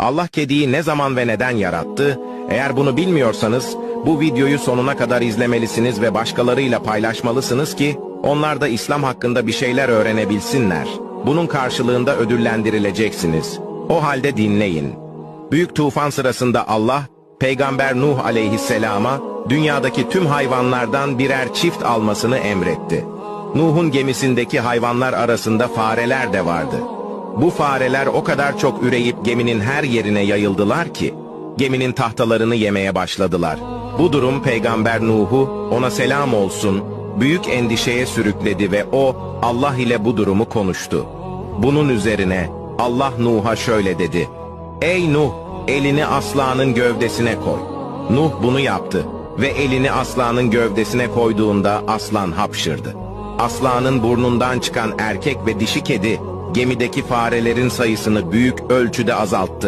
Allah kediyi ne zaman ve neden yarattı? Eğer bunu bilmiyorsanız bu videoyu sonuna kadar izlemelisiniz ve başkalarıyla paylaşmalısınız ki onlar da İslam hakkında bir şeyler öğrenebilsinler. Bunun karşılığında ödüllendirileceksiniz. O halde dinleyin. Büyük tufan sırasında Allah, Peygamber Nuh aleyhisselama dünyadaki tüm hayvanlardan birer çift almasını emretti. Nuh'un gemisindeki hayvanlar arasında fareler de vardı. Bu fareler o kadar çok üreyip geminin her yerine yayıldılar ki, geminin tahtalarını yemeye başladılar. Bu durum Peygamber Nuh'u ona selam olsun, büyük endişeye sürükledi ve o Allah ile bu durumu konuştu. Bunun üzerine Allah Nuh'a şöyle dedi. Ey Nuh, elini aslanın gövdesine koy. Nuh bunu yaptı ve elini aslanın gövdesine koyduğunda aslan hapşırdı. Aslanın burnundan çıkan erkek ve dişi kedi gemideki farelerin sayısını büyük ölçüde azalttı.